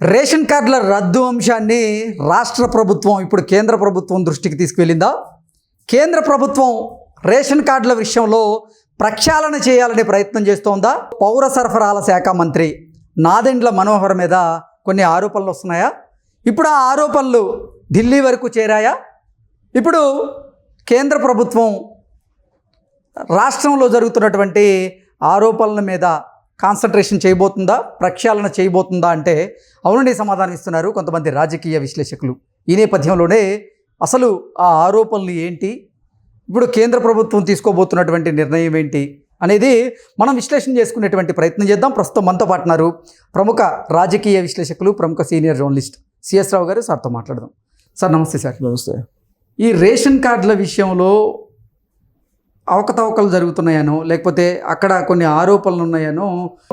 Ration కార్డుల రద్దు అంశాన్ని రాష్ట్ర ప్రభుత్వం ఇప్పుడు కేంద్ర ప్రభుత్వం దృష్టికి తీసుకువెళ్ళిందా? కేంద్ర ప్రభుత్వం రేషన్ కార్డుల విషయంలో ప్రక్షాళన చేయాలనే ప్రయత్నం చేస్తోందా? పౌర సరఫరాల శాఖ మంత్రి నాదెండ్ల మనోహర్ మీద కొన్ని ఆరోపణలు వస్తున్నాయా? ఇప్పుడు ఆ ఆరోపణలు ఢిల్లీ వరకు చేరాయా? ఇప్పుడు కేంద్ర ప్రభుత్వం రాష్ట్రంలో జరుగుతున్నటువంటి ఆరోపణల మీద కాన్సన్ట్రేషన్ చేయబోతుందా? ప్రక్షాళన చేయబోతుందా అంటే అవునండి సమాధానం ఇస్తున్నారు కొంతమంది రాజకీయ విశ్లేషకులు. ఈ నేపథ్యంలోనే అసలు ఆ ఆరోపణలు ఏంటి? ఇప్పుడు కేంద్ర ప్రభుత్వం తీసుకోబోతున్నటువంటి నిర్ణయం ఏంటి? అనేది మనం విశ్లేషణ చేసుకునేటువంటి ప్రయత్నం చేద్దాం. ప్రస్తుతం మనతో పాటు ఉన్నారు ప్రముఖ రాజకీయ విశ్లేషకులు ప్రముఖ సీనియర్ జర్నలిస్ట్ సిఎస్ రావు గారు సార్తో మాట్లాడదాం. సార్ నమస్తే సార్. నమస్తే. ఈ రేషన్ కార్డుల విషయంలో అవకతవకలు జరుగుతున్నాయనో లేకపోతే అక్కడ కొన్ని ఆరోపణలు ఉన్నాయనో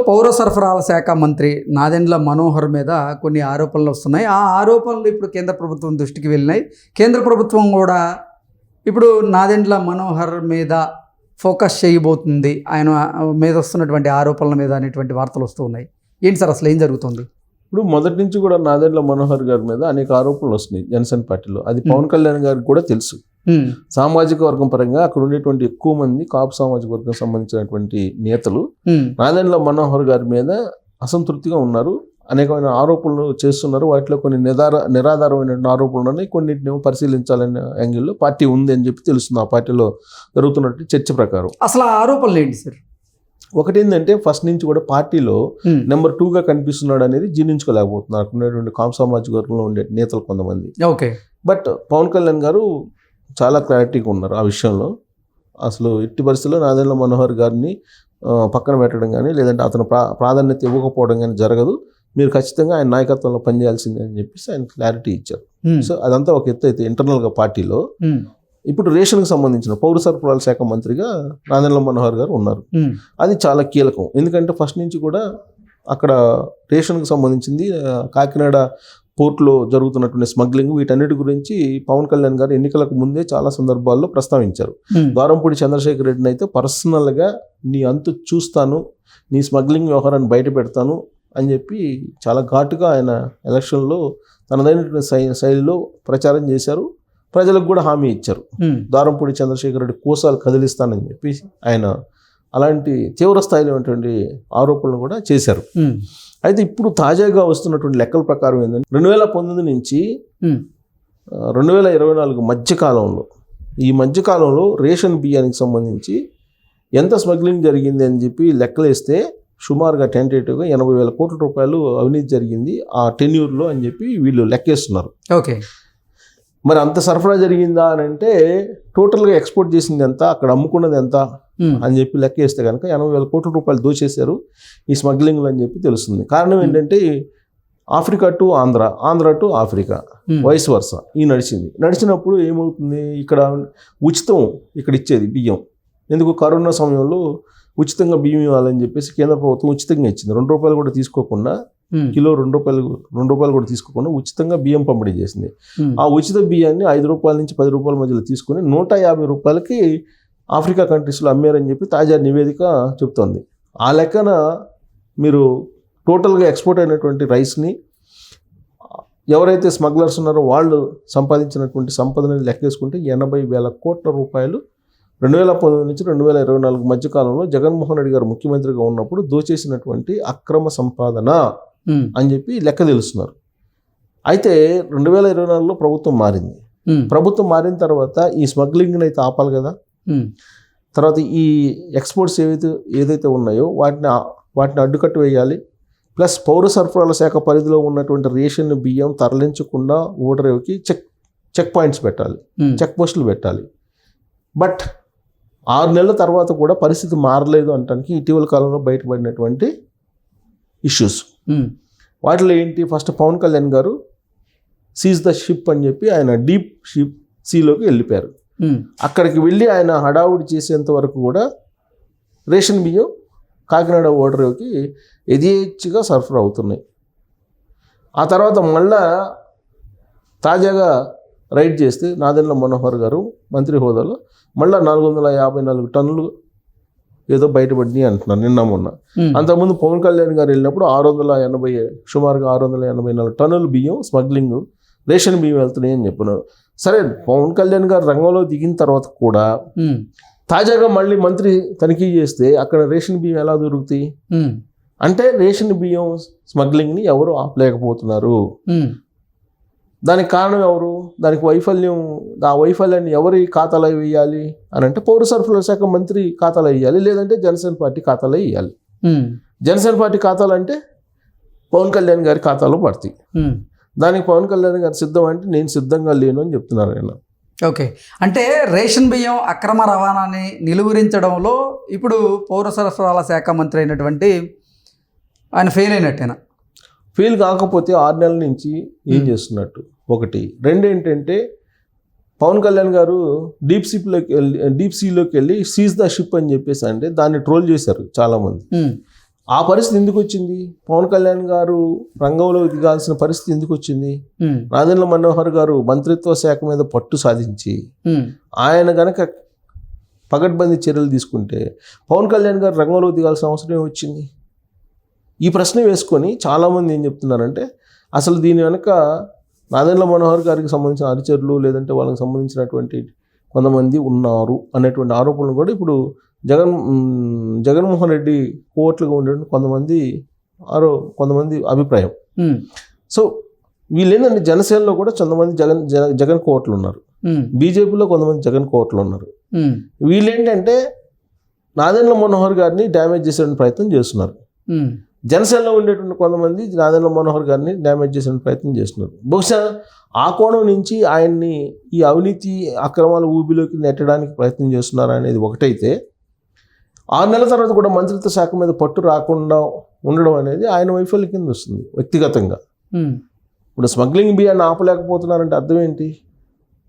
పౌర సరఫరాల శాఖ మంత్రి నాదెండ్ల మనోహర్ మీద కొన్ని ఆరోపణలు వస్తున్నాయి. ఆ ఆరోపణలు ఇప్పుడు కేంద్ర ప్రభుత్వం దృష్టికి వెళ్ళినాయి. కేంద్ర ప్రభుత్వం కూడా ఇప్పుడు నాదెండ్ల మనోహర్ మీద ఫోకస్ చేయబోతుంది. ఆయన మీద వస్తున్నటువంటి ఆరోపణల మీద అనేటువంటి వార్తలు వస్తూ ఉన్నాయి. ఏంటి సార్ అసలు ఏం జరుగుతుంది? ఇప్పుడు మొదటి నుంచి కూడా నాదెండ్ల మనోహర్ గారి మీద అనేక ఆరోపణలు వస్తున్నాయి జనసేన పార్టీలో. అది పవన్ కళ్యాణ్ గారికి కూడా తెలుసు. సామాజిక వర్గం పరంగా అక్కడ ఉండేటువంటి ఎక్కువ మంది కాపు సామాజిక వర్గం సంబంధించినటువంటి నేతలు నాదెండ్ల మనోహర్ గారి మీద అసంతృప్తిగా ఉన్నారు. అనేకమైన ఆరోపణలు చేస్తున్నారు. వాటిలో కొన్ని నిదార నిరాధారమైన ఆరోపణలు ఉన్నాయి. కొన్నింటిని పరిశీలించాలనే యాంగిల్లో పార్టీ ఉంది అని చెప్పి తెలుస్తుంది. ఆ పార్టీలో జరుగుతున్నట్టు చర్చ ప్రకారం. అసలు ఆ ఆరోపణలు ఏంటి సార్? ఒకటి ఏంటంటే ఫస్ట్ నుంచి కూడా పార్టీలో నెంబర్ టూగా కనిపిస్తున్నాడు అనేది జీర్ణించుకోలేకపోతున్నారు. అక్కడ ఉన్నటువంటి కాపు సామాజిక వర్గంలో ఉండే నేతలు కొంతమంది. ఓకే. బట్ పవన్ కళ్యాణ్ గారు చాలా క్లారిటీగా ఉన్నారు ఆ విషయంలో. అసలు ఎట్టి పరిస్థితుల్లో నాదెండ్ల మనోహర్ గారిని పక్కన పెట్టడం కానీ లేదంటే అతను ప్రా ప్రాధాన్యత ఇవ్వకపోవడం కానీ జరగదు. మీరు ఖచ్చితంగా ఆయన నాయకత్వంలో పనిచేయాల్సిందే అని చెప్పేసి ఆయన క్లారిటీ ఇచ్చారు. సో అదంతా ఒక ఎత్తు అయితే ఇంటర్నల్గా పార్టీలో. ఇప్పుడు రేషన్కి సంబంధించిన పౌర సరఫరాల శాఖ మంత్రిగా నాదెండ్ల మనోహర్ గారు ఉన్నారు. అది చాలా కీలకం. ఎందుకంటే ఫస్ట్ నుంచి కూడా అక్కడ రేషన్కి సంబంధించింది కాకినాడ పోర్ట్లో జరుగుతున్నటువంటి స్మగ్లింగ్ వీటన్నిటి గురించి పవన్ కళ్యాణ్ గారు ఎన్నికలకు ముందే చాలా సందర్భాల్లో ప్రస్తావించారు. ద్వారంపూడి చంద్రశేఖర్ రెడ్డిని అయితే పర్సనల్గా నీ అంతు చూస్తాను నీ స్మగ్లింగ్ వ్యవహారాన్ని బయట పెడతాను అని చెప్పి చాలా ఘాటుగా ఆయన ఎలక్షన్లో తనదైనటువంటి శై శైలిలో ప్రచారం చేశారు. ప్రజలకు కూడా హామీ ఇచ్చారు. దారంపూడి చంద్రశేఖర్ రెడ్డి కోసాలు కదిలిస్తానని చెప్పి ఆయన అలాంటి తీవ్ర స్థాయిలో ఉన్నటువంటి ఆరోపణలు కూడా చేశారు. అయితే ఇప్పుడు తాజాగా వస్తున్నటువంటి లెక్కల ప్రకారం ఏంటంటే రెండు వేల పంతొమ్మిది నుంచి రెండు వేల ఇరవై నాలుగు మధ్యకాలంలో ఈ మధ్యకాలంలో రేషన్ బియ్యానికి సంబంధించి ఎంత స్మగ్లింగ్ జరిగింది అని చెప్పి లెక్కలేస్తే సుమారుగా టెంటేటివ్గా ఎనభై వేల కోట్ల రూపాయలు అవినీతి జరిగింది ఆ టెన్యూర్లో అని చెప్పి వీళ్ళు లెక్కేస్తున్నారు. ఓకే. మరి అంత సరఫరా జరిగిందా అని అంటే టోటల్గా ఎక్స్పోర్ట్ చేసింది ఎంత అక్కడ అమ్ముకున్నది ఎంత అని చెప్పి లెక్క వేస్తే కనుక ఎనభై వేల కోట్ల రూపాయలు దోచేశారు ఈ స్మగ్లింగ్లు అని చెప్పి తెలుస్తుంది. కారణం ఏంటంటే Africa to Andhra Andhra to Africa వయసు వరుస ఈ నడిచింది. నడిచినప్పుడు ఏమవుతుంది? ఇక్కడ ఉచితం ఇక్కడ ఇచ్చేది బియ్యం. ఎందుకు? కరోనా సమయంలో ఉచితంగా బియ్యం ఇవ్వాలని చెప్పేసి కేంద్ర ప్రభుత్వం ఉచితంగా ఇచ్చింది. రెండు రూపాయలు కూడా తీసుకోకుండా కిలో రెండు రూపాయలు రెండు రూపాయలు కూడా తీసుకోకుండా ఉచితంగా బియ్యం పంపిణీ చేసింది. ఆ ఉచిత బియ్యాన్ని ఐదు రూపాయల నుంచి పది రూపాయల మధ్యలో తీసుకుని నూట యాభై రూపాయలకి ఆఫ్రికా కంట్రీస్లో అమ్మారని చెప్పి తాజా నివేదిక చెప్తోంది. ఆ లెక్కన మీరు టోటల్గా ఎక్స్పోర్ట్ అయినటువంటి రైస్ని ఎవరైతే స్మగ్లర్స్ ఉన్నారో వాళ్ళు సంపాదించినటువంటి సంపదని లెక్కేసుకుంటే ఎనభై వేల కోట్ల రూపాయలు రెండు వేల పంతొమ్మిది నుంచి రెండు వేల ఇరవై నాలుగు మధ్యకాలంలో జగన్మోహన్ రెడ్డి గారు ముఖ్యమంత్రిగా ఉన్నప్పుడు దోచేసినటువంటి అక్రమ సంపాదన. అని చెప్పి లెక్క తెలుస్తున్నారు. అయితే రెండు వేల ఇరవై నాలుగులో ప్రభుత్వం మారింది. ప్రభుత్వం మారిన తర్వాత ఈ స్మగ్లింగ్ని అయితే ఆపాలి కదా. తర్వాత ఈ ఎక్స్పోర్ట్స్ ఏవైతే ఏదైతే ఉన్నాయో వాటిని వాటిని అడ్డుకట్టు వేయాలి. ప్లస్ పౌర సరఫరాల శాఖ పరిధిలో ఉన్నటువంటి రేషన్ బియ్యం తరలించకుండా ఓడరేవుకి చెక్ చెక్ పాయింట్స్ పెట్టాలి. చెక్ పోస్టులు పెట్టాలి. బట్ ఆరు నెలల తర్వాత కూడా పరిస్థితి మారలేదు అనటానికి ఇటీవల కాలంలో బయటపడినటువంటి ఇష్యూస్. వాటిలో ఏంటి? ఫస్ట్ పవన్ కళ్యాణ్ గారు సీజ్ ద షిప్ అని చెప్పి ఆయన డీప్ షిప్ సీలోకి వెళ్ళిపోయారు. హ్మ్, అక్కడికి వెళ్ళి ఆయన హడావుడి చేసేంత వరకు కూడా రేషన్ బియ్యం కాకినాడ ఓడరేవుకి యథేచ్ఛగా సరఫరా అవుతున్నాయి. ఆ తర్వాత మళ్ళా తాజాగా రైడ్ చేస్తే నాదెండ్ల మనోహర్ గారు మంత్రి హోదాలో మళ్ళా నాలుగు వందల యాభై నాలుగు టన్నులు ఏదో బయటపడినాయి అంటున్నారు నిన్న మొన్న. అంతకుముందు పవన్ కళ్యాణ్ గారు వెళ్ళినప్పుడు ఆరు వందల ఎనభై సుమారుగా ఆరు వందల ఎనభై నాలుగు టన్నుల బియ్యం స్మగ్లింగ్ రేషన్ బియ్యం వెళ్తున్నాయి అని చెప్పినారు. సరే పవన్ కళ్యాణ్ గారు రంగంలో దిగిన తర్వాత కూడా తాజాగా మళ్ళీ మంత్రి తనిఖీ చేస్తే అక్కడ రేషన్ బియ్యం ఎలా దొరుకుతాయి? అంటే రేషన్ బియ్యం స్మగ్లింగ్ని ఎవరు ఆపలేకపోతున్నారు? దానికి కారణం ఎవరు? దానికి వైఫల్యం ఆ వైఫల్యాన్ని ఎవరి ఖాతాలో వేయాలి అని అంటే పౌర సరఫరాల శాఖ మంత్రి ఖాతాలో వేయాలి లేదంటే జనసేన పార్టీ ఖాతాలో వేయాలి. జనసేన పార్టీ ఖాతాలు అంటే పవన్ కళ్యాణ్ గారి ఖాతాలో పడతాయి. దానికి పవన్ కళ్యాణ్ గారు సిద్ధం అంటే నేను సిద్ధంగా లేను అని చెప్తున్నారు ఆయన. ఓకే. అంటే రేషన్ బియ్యం అక్రమ రవాణాని నిలువరించడంలో ఇప్పుడు పౌర సరఫరాల శాఖ మంత్రి అయినటువంటి ఆయన ఫెయిల్ అయినట్టేనా? ఫెయిల్ కాకపోతే ఆరు నెలల నుంచి ఏం. చేస్తున్నట్టు? ఒకటి. రెండు ఏంటంటే పవన్ కళ్యాణ్ గారు డీప్ సీలోకి వెళ్ళి డీప్ సీలోకి వెళ్ళి సీజ్ ద షిప్ అని చెప్పేసి అంటే దాన్ని ట్రోల్ చేశారు చాలామంది. ఆ పరిస్థితి ఎందుకు వచ్చింది? పవన్ కళ్యాణ్ గారు రంగంలో దిగాల్సిన పరిస్థితి ఎందుకు వచ్చింది? నాదెండ్ల మనోహర్ గారు మంత్రిత్వ శాఖ మీద పట్టు సాధించి ఆయన గనక పగడ్బందీ చర్యలు తీసుకుంటే పవన్ కళ్యాణ్ గారు రంగంలో దిగాల్సిన అవసరం వచ్చింది? ఈ ప్రశ్న వేసుకొని చాలామంది ఏం చెప్తున్నారంటే అసలు దీని వెనక నాదెండ్ల మనోహర్ గారికి సంబంధించిన అనుచరులు లేదంటే వాళ్ళకి సంబంధించినటువంటి కొంతమంది ఉన్నారు అనేటువంటి ఆరోపణలు కూడా ఇప్పుడు జగన్ జగన్మోహన్ రెడ్డి కోట్లుగా ఉండే కొంతమంది ఆరో కొంతమంది అభిప్రాయం. సో వీళ్ళు ఏంటంటే జనసేనలో కూడా కొంతమంది జగన్ జగన్ జగన్ కోట్లు ఉన్నారు. బీజేపీలో కొంతమంది జగన్ కోట్లు ఉన్నారు. వీళ్ళేంటంటే నాదెండ్ల మనోహర్ గారిని డ్యామేజ్ చేసే ప్రయత్నం చేస్తున్నారు. జనసేనలో ఉండేటువంటి కొంతమంది నాదెండ్ల మనోహర్ గారిని డ్యామేజ్ చేసే ప్రయత్నం చేస్తున్నారు. బహుశా ఆ కోణం నుంచి ఆయన్ని ఈ అవినీతి అక్రమాల ఊబిలోకి నెట్టడానికి ప్రయత్నం చేస్తున్నారు అనేది ఒకటైతే ఆరు నెలల తర్వాత కూడా మంత్రిత్వ శాఖ మీద పట్టు రాకుండా ఉండడం అనేది ఆయన వైఫల్యం కింద వస్తుంది వ్యక్తిగతంగా. ఇప్పుడు స్మగ్లింగ్ బియ్యాన్ని ఆపలేకపోతున్నారంటే అర్థం ఏంటి?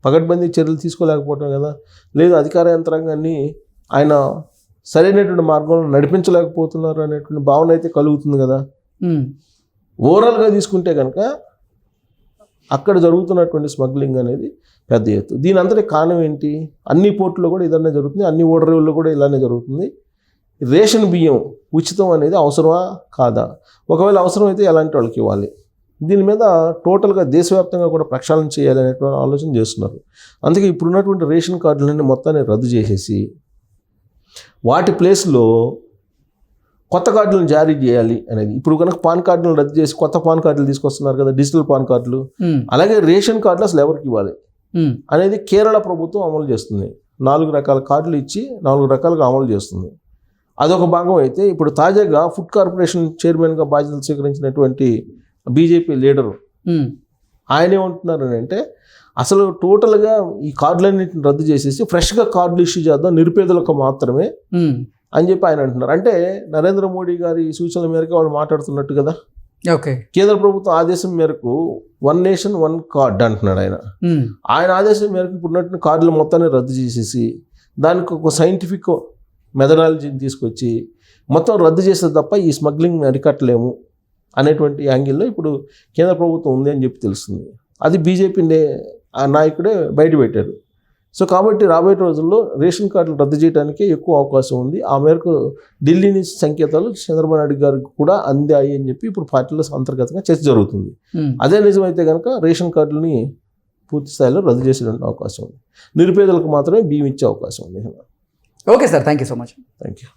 పగడ్బందీ చర్యలు తీసుకోలేకపోవటం కదా. లేదు అధికార యంత్రాంగాన్ని ఆయన సరైనటువంటి మార్గంలో నడిపించలేకపోతున్నారు అనేటువంటి భావన అయితే కలుగుతుంది కదా. ఓవరాల్గా తీసుకుంటే కనుక అక్కడ జరుగుతున్నటువంటి స్మగ్లింగ్ అనేది పెద్ద ఎత్తు. దీని అంతటి కారణం ఏంటి? అన్ని పోర్టుల్లో కూడా ఇదనే జరుగుతుంది. అన్ని ఓడరేవుల్లో కూడా ఇలానే జరుగుతుంది. రేషన్ బియ్యం ఉచితం అనేది అవసరమా? కాదా? ఒకవేళ అవసరం అయితే ఎలాంటి వాళ్ళకి ఇవ్వాలి? దీని మీద టోటల్గా దేశవ్యాప్తంగా కూడా ప్రక్షాళన చేయాలనేటువంటి ఆలోచన చేస్తున్నారు. అందుకే ఇప్పుడున్నటువంటి రేషన్ కార్డులన్నీ మొత్తాన్ని రద్దు చేసేసి వాటి ప్లేస్లో కొత్త కార్డులను జారీ చేయాలి అనేది. ఇప్పుడు కనుక పాన్ కార్డులను రద్దు చేసి కొత్త పాన్ కార్డులు తీసుకొస్తున్నారు కదా డిజిటల్ పాన్ కార్డులు. అలాగే రేషన్ కార్డులు అసలు ఎవరికి ఇవ్వాలి? అనేది కేరళ ప్రభుత్వం అమలు చేస్తుంది. నాలుగు రకాల కార్డులు ఇచ్చి నాలుగు రకాలుగా అమలు చేస్తుంది. అదొక భాగం అయితే ఇప్పుడు తాజాగా ఫుడ్ కార్పొరేషన్ చైర్మన్గా బాధ్యతలు స్వీకరించినటువంటి బీజేపీ లీడరు ఆయన ఏమంటున్నారు అంటే అసలు టోటల్గా ఈ కార్డులన్నింటిని రద్దు చేసేసి ఫ్రెష్గా కార్డులు ఇష్యూ చేద్దాం నిరుపేదలకు మాత్రమే అని చెప్పి ఆయన అంటున్నారు. అంటే నరేంద్ర మోడీ గారి సూచనల మేరకు వాళ్ళు మాట్లాడుతున్నట్టు కదా? ఓకే. కేంద్ర ప్రభుత్వ ఆదేశం మేరకు వన్ నేషన్ వన్ కార్డ్ అంటున్నాడు ఆయన. ఆయన ఆదేశం మేరకు ఇప్పుడున్నట్టు కార్డులు మొత్తాన్ని రద్దు చేసేసి దానికి ఒక సైంటిఫిక్ మెథడాలజీని తీసుకొచ్చి మొత్తం రద్దు చేస్తే తప్ప ఈ స్మగ్లింగ్ అరికట్టలేము అనేటువంటి యాంగిల్లో ఇప్పుడు కేంద్ర ప్రభుత్వం ఉంది అని చెప్పి తెలుస్తుంది. అది బీజేపీ ఆ నాయకుడే బయట పెట్టారు సో కాబట్టి రాబోయే రోజుల్లో రేషన్ కార్డులు రద్దు చేయడానికే ఎక్కువ అవకాశం ఉంది. ఆ మేరకు ఢిల్లీ నుంచి సంకేతాలు చంద్రబాబు నాయుడు గారికి కూడా అందాయి అని చెప్పి ఇప్పుడు పార్టీలో అంతర్గతంగా చర్చ జరుగుతుంది. అదే నిజమైతే కనుక రేషన్ కార్డులని పూర్తి స్థాయిలో రద్దు చేసేటువంటి అవకాశం ఉంది. నిరుపేదలకు మాత్రమే బియ్యం ఇచ్చే అవకాశం ఉంది. Okay sir thank you so much. Thank you